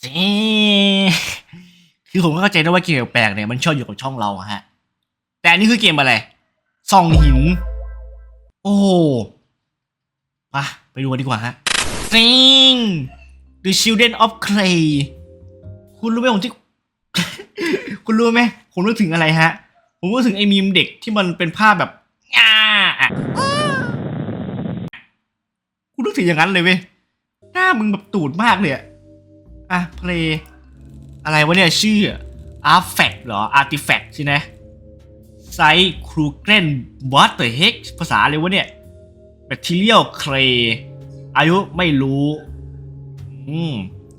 เจ๊คือผมก็เข้าใจนะว่าเกมแปลกๆเนี่ยมันชอบอยู่กับช่องเราอะฮะ แต่อันนี้คือเกมอะไรส่องหิน โอ้มาไปดูกันดีกว่าฮะซิง The Children of Clay คุณรู้ไหมผมที่ คุณรู้ไหมผมนึกถึงอะไรฮะ ผมนึกถึงไอ้มีมเด็กที่มันเป็นภาพแบบง่าคุณนึกถึงอย่างนั้นเลยเว้ยหน้ามึงแบบตูดมากเลยอะ อะเพลอะไรวะเนี่ยชื่อ Artifact เหรอ Artifact ใช่ไหมไซครูเกรน What the heck ภาษาอะไรวะเนี่ย Material Clay อายุไม่รู้ อืม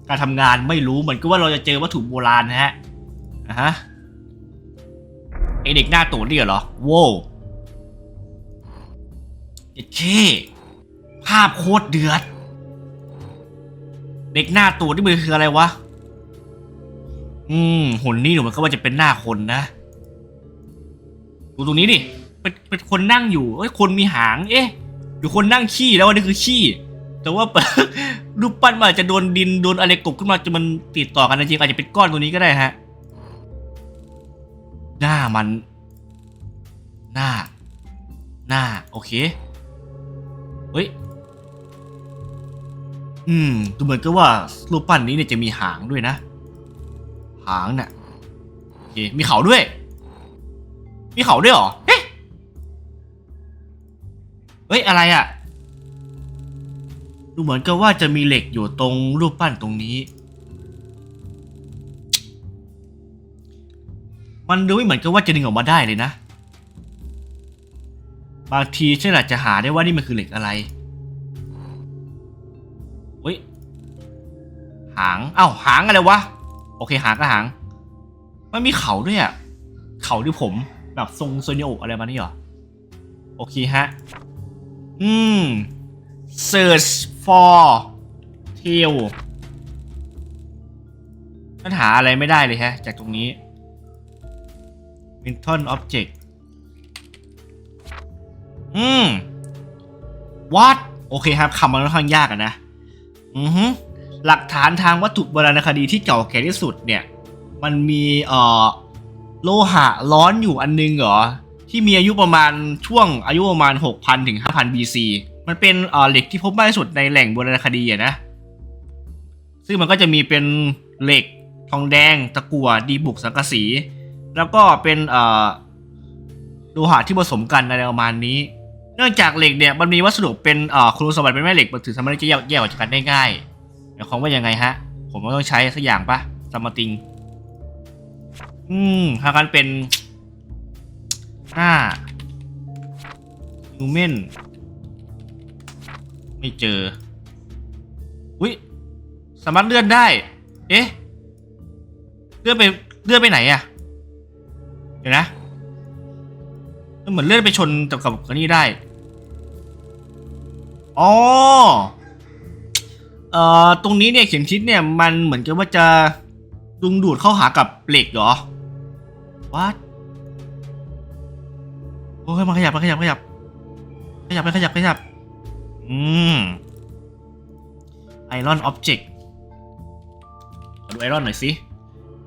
การทำงานไม่รู้เหมือนกับว่าเราจะเจอวัตถุโบราณนะฮะอะฮะไอเด็กหน้าตูดนี่เหรอโว้เจ็ดเคภาพโคตรเดือด เด็กหน้าตูดนี่มันคืออะไรวะ อืมหุ่นนี่หนูมันก็ว่าจะเป็นหน้าคนนะ ดูตรงนี้ดิ เป็นเป็นคนนั่งอยู่ เอ้ย คนมีหาง เอ๊ะหรือคนนั่งขี้แล้วอันนี้คือขี้ แต่ว่ารูปปั้นมันอาจจะโดนดินโดนอะไรกบขึ้นมาจนมันติดต่อกันจริงๆอาจจะเป็นก้อนตัวนี้ก็ได้ฮะ หน้ามัน หน้า หน้า โอเค เฮ้ย อืมดูเหมือนกับว่ารูปปั้นนี้เนี่ยจะมีหางด้วยนะ หางน่ะโอเคมีเขาด้วย มีเขาด้วยเหรอเอ๊ะเฮ้ยอะไรอะ่ะ ดูเหมือนกับว่าจะมีเหล็กอยู่ตรงรูปปั้นตรงนี้ มันดูไม่เหมือนกับว่าจะดึงออกมาได้เลยนะ บางทีฉันอาจจะหาได้ว่านี่มันคือเหล็กอะไร หางเอ้าหางอะไรวะ โอเคหางก็หาง มันมีเขาด้วยอะเขาที่ผมแบบทรงโซนิโออะไรมานี่เหรอ โอเคฮะ อืม search for tail ปัญหาอะไรไม่ได้เลยฮะ จากตรงนี้ mental object อืม what โอเคครับคำมันค่อนข้างยากอะนะ อือฮึ หลักฐานทางวัตถุโบราณคดีที่เก่าแก่ที่สุดเนี่ยมันมีเอ่อโลหะร้อนอยู่อันนึงเหรอที่มีอายุประมาณช่วงอายุประมาณ 6,000ถึง5,000 BC มันเป็นเอ่อเหล็กที่พบมากที่สุดในแหล่งโบราณคดีอะนะ ซึ่งมันก็จะมีเป็นเหล็กทองแดง ตะกั่วดีบุกสังกะสี แล้วก็เป็นเอ่อโลหะที่ผสมกันอะไรประมาณนี้ เนื่องจากเหล็กเนี่ยมันมีวัสดุเป็นเอ่อคุณสมบัติเป็นแม่เหล็กมันถือสามารถจะแยกออกจากกันได้ง่าย มายความว่ายังไงฮะ ผมก็ต้องใช้สักอย่างปะสมาติง อืมถ้ากันเป็นห้านูเมนไม่เจอ อุ้ยสามารถเลื่อนได้ เอ๊ะ เลื่อนไปเลื่อนไปไหนอะเดี๋ยวนะมันเหมือนเลื่อนไปชนกับกับนี่ได้ อ๋อ เอ่อตรงนี้เนี่ยเข็มทิศเนี่ยมันเหมือนกับว่าจะดึงดูดเข้าหากับเหล็กเหรอวัดโอ้ยมาขยับมาขยับขยับ ขยับไปขยับขยับ อืมไอรอนอ็อบเจกต์ดูไอรอนหน่อยสิ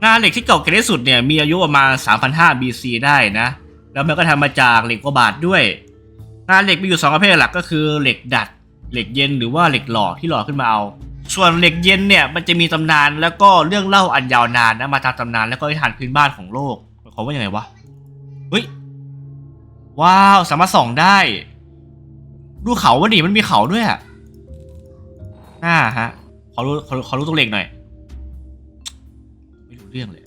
งานเหล็กที่เก่าแก่ที่สุดเนี่ย มีอายุประมาณ 3,500 BC ได้นะ แล้วมันก็ทำมาจากเหล็กกว่าบาทด้วย งานเหล็กมีอยู่สองประเภทหลักก็คือเหล็กดัด เหล็กเย็นหรือว่าเหล็กหล่อที่หล่อขึ้นมาเอา ส่วนเหล็กเย็นเนี่ยมันจะมีตำนานแล้วก็เรื่องเล่าอันยาวนานนะมาตามตำนานแล้วก็นิทานพื้นบ้านของโลกหมายความว่ายังไงวะเฮ้ยว้าวสามารถส่องได้ ดูเขาวะดิมันมีเขาด้วยอะน่าฮะขอรู้ขอรู้ขอรู้ตัวเลขหน่อยไม่รู้เรื่องเลย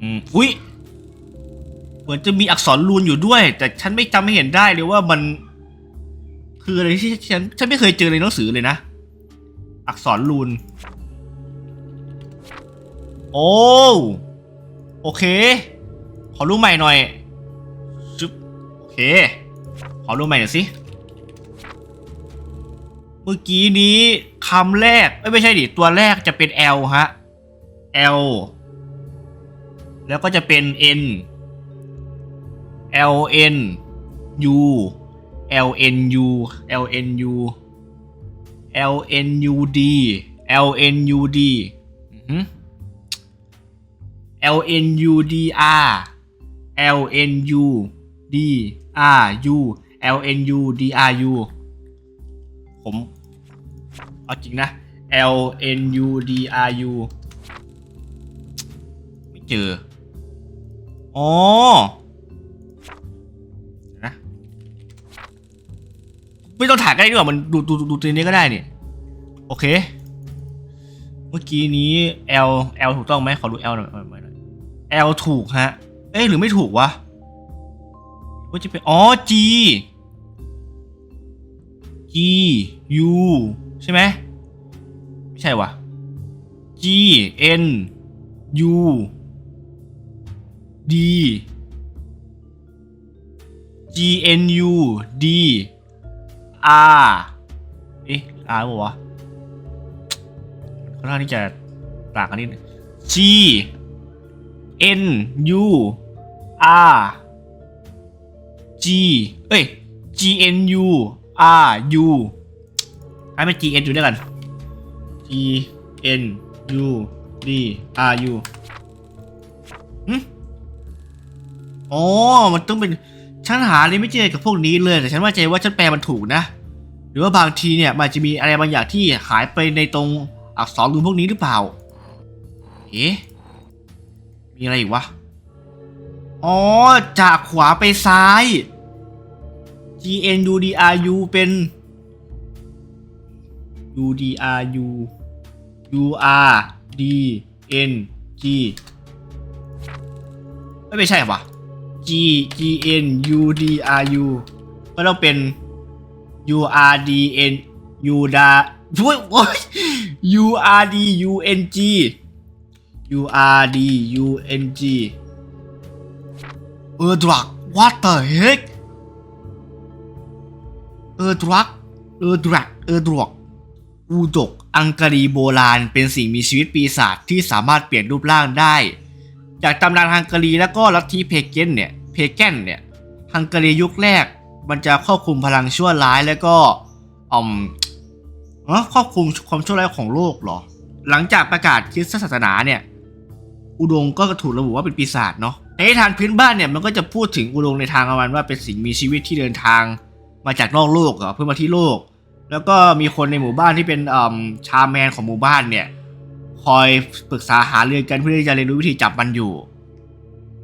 อืมอุ้ย เหมือนจะมีอักษรรูนอยู่ด้วย แต่ฉันไม่จำไม่เห็นได้เลยว่ามัน คืออะไรที่ฉันฉันไม่เคยเจอในหนังสือเลยนะ อักษรรูน โอ้โอเค ขอรู้ใหม่หน่อยจุ๊บโอเค ขอรู้ใหม่หน่อยสิเมื่อกี้นี้คำแรกไม่ใช่ดิตัวแรกจะเป็น L ฮะ L แล้วก็จะเป็น N L N U L N U L N U L N U D L N U D L N U D R L N U D R U L N U D R U ผมเอาจริงนะ L N U D R U ไม่เจอ อ๋อ ไม่ต้องถ่ายก็ได้ดีกว่ามันดูดูดูตัวนี้ก็ได้นี่โอเค เมื่อกี้นี้ L L ถูกต้องไหมขอดู L หน่อยหน่อยหน่อย L ถูกฮะ เอ๊ะหรือไม่ถูกวะว่าจะเป็นอ๋อ G G U ใช่ไหมไม่ใช่วะ G N U D G N U D R เอ๊ะ R ป่าวะค่อนข้างที่จะต่างกันนิด G N U R G เอ้ย G N U R U ให้เป็น G N อยู่ด้วยกัน G N U D R U หึอ๋อ มันต้องเป็น ฉันหาอะไรไม่เจอกับพวกนี้เลยแต่ฉันว่าใจว่าฉันแปลมันถูกนะ หรือว่าบางทีเนี่ยมันจะมีอะไรบางอย่างที่หายไปในตรงอักษรรูนพวกนี้หรือเปล่า เอ๊ะ มีอะไรอีกวะ อ๋อ จากขวาไปซ้าย G N U D R U เป็น U D R U U R D N G ไม่ไม่ใช่ปะ G G N U D R U ก็ต้องเป็น U R D N U ดาโอ้ยโอ้ย U R D U N G U R D U N G เออดรัก what the heck เออดรัก เออดรัก เออดรักอูดกอังการีโบราณ เป็นสิ่งมีชีวิตปีศาจที่สามารถเปลี่ยนรูปร่างได้ จากตำนานฮังการีแล้วก็ลัทธิเพเกนเนี่ยเพเกนเนี่ยฮังการียุคแรกมันจะควบคุมพลังชั่วร้ายแล้วก็อืมเอ้อควบคุมความชั่วร้ายของโลกเหรอ หลังจากประกาศคริสตศาสนาเนี่ย อุดงก็ถูกระบุว่าเป็นปีศาจเนาะในทานพื้นบ้านเนี่ยมันก็จะพูดถึงอุดงในทางประมาณว่าเป็นสิ่งมีชีวิตที่เดินทางมาจากนอกโลกเหรอเพื่อมาที่โลก แล้วก็มีคนในหมู่บ้านที่เป็นอืมชาแมนของหมู่บ้านเนี่ย คอยปรึกษาหารือกันเพื่อที่จะเรียนรู้วิธีจับมันอยู่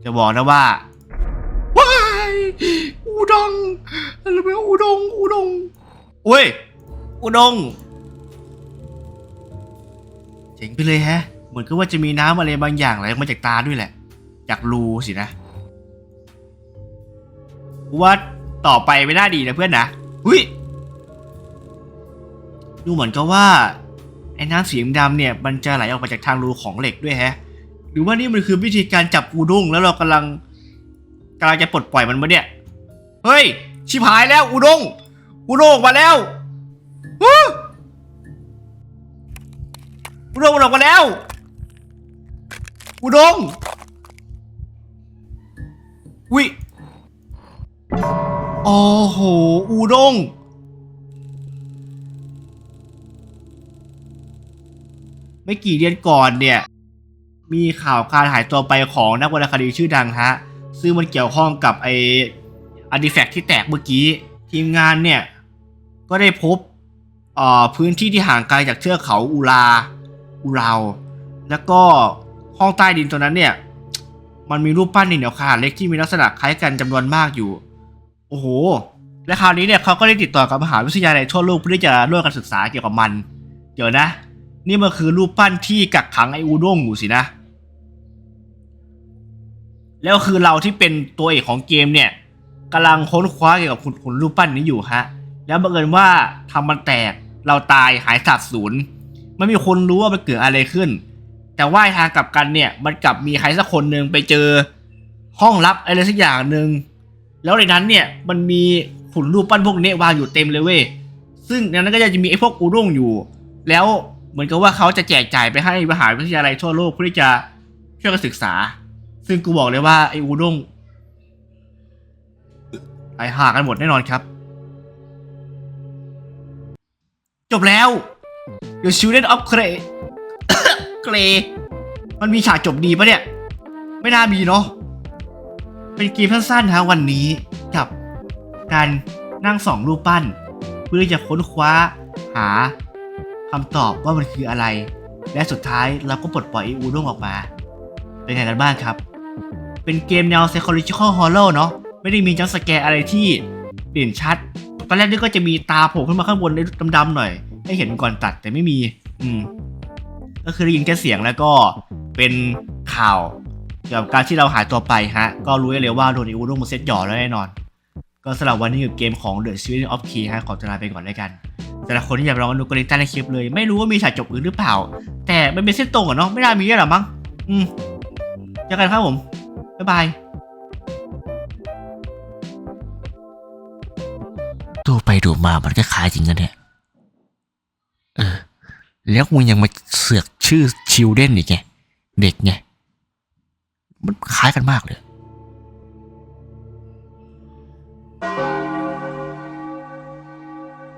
จะบอกนะว่าว้ายอุดงอะไรเป็นอุดงอุดงโอ้ยอุดงเจ๋งไปเลยแฮะ เหมือนกับว่าจะมีน้ำอะไรบางอย่างไหลออกมาจากตาด้วยแหละ จากรูสินะกูว่าต่อไปไม่น่าดีนะเพื่อนนะหุ้ยดูเหมือนกับว่า ไอ้น้ำสีดำเนี่ยมันจะไหลออกมาจากทางรูของเหล็กด้วยแฮะ หรือว่านี่มันคือวิธีการจับอูด้งแล้วเรากำลังกำลังจะปลดปล่อยมันมาเนี่ย เฮ้ย ชิบหายแล้วอูด้งอูด้งมาแล้วอูดงมันออกมาแล้วอูดงวิโอ้โหอูดง ไม่กี่เดือนก่อนเนี่ย มีข่าวการหายตัวไปของนักวรรณคดีชื่อดังฮะ ซึ่งมันเกี่ยวข้องกับไออาร์ติแฟกที่แตกเมื่อกี้ ทีมงานเนี่ย ก็ได้พบเอ่อพื้นที่ที่ห่างไกลจากเทือกเขาอูราอูราวแล้วก็ห้องใต้ดินตรงนั้นเนี่ย มันมีรูปปั้นดินเหนียวขนาดเล็กที่มีลักษณะคล้ายกันจำนวนมากอยู่ โอ้โห และคราวนี้เนี่ยเขาก็ได้ติดต่อกับมหาวิทยาลัยทั่วโลกเพื่อที่จะร่วมกันศึกษาเกี่ยวกับมัน เดี๋ยวนะ นี่มันคือรูปปั้นที่กักขังไออูด้งอยู่สินะ แล้วคือเราที่เป็นตัวเอกของเกมเนี่ยกำลังค้นคว้าเกี่ยวกับหุ่นรูปปั้นนี้อยู่ฮะ แล้วบังเอิญว่าทำมันแตกเราตายหายสาบสูญไม่มีคนรู้ว่ามันเกิดอะไรขึ้น แต่ว่าทางกลับกันเนี่ยมันกลับมีใครสักคนหนึ่งไปเจอห้องลับอะไรสักอย่างหนึ่งแล้วในนั้นเนี่ยมันมีหุ่นรูปปั้นพวกนี้วางอยู่เต็มเลยเว้ยซึ่งในนั้นก็จะมีไอ้พวกอูด้งอยู่ แล้ว เหมือนกับว่าเขาจะแจกจ่ายไปให้มหาวิทยาลัยทั่วโลกเพื่อที่จะช่วยกันศึกษา ซึ่งกูบอกเลยว่าไอ้อูด้งไอ้ห่ากันหมดแน่นอนครับ จบแล้ว The Children of Grey เกรมันมีฉากจบดีปะเนี่ย ไม่น่ามีเนาะเป็นเกมสั้นๆฮะวันนี้กับการนั่งสองรูปปั้น เพื่อจะค้นคว้าหา คำตอบว่ามันคืออะไร และสุดท้ายเราก็ปลดปล่อยไออูด้งออกมา เป็นไงกันบ้างครับ เป็นเกมแนว psychological horror เนาะไม่ได้มีจัมสแกร์อะไรที่เด่นชัด ตอนแรกนี่ก็จะมีตาโผล่ขึ้นมาข้างบนดำๆหน่อย ให้เห็นก่อนตัดแต่ไม่มี อืม ก็คือได้ยินแค่เสียงแล้วก็เป็นข่าวเกี่ยวกับการที่เราหายตัวไปฮะ ก็รู้ได้เลยว่าโดนอีอูโดมาเซตหย่อแล้วแน่นอน ก็สำหรับวันนี้กับเกมของ The Series of Key ฮะขอตัวลาไปก่อนแล้วกัน สำหรับคนที่อยากลองดูกริต้าในคลิปเลย ไม่รู้ว่ามีฉากจบอื่นหรือเปล่า แต่มันเป็นเส้นตรงอะเนาะไม่น่ามีได้หรอมั้งอืมเจอกันครับผม บ๊ายบายดูไปดูมามันก็คล้ายจริงกันเนี่ยเออ แล้วมึงยังมาเสือกชื่อชิลเด้นอีกไง เด็กไง มันคล้ายกันมากเลย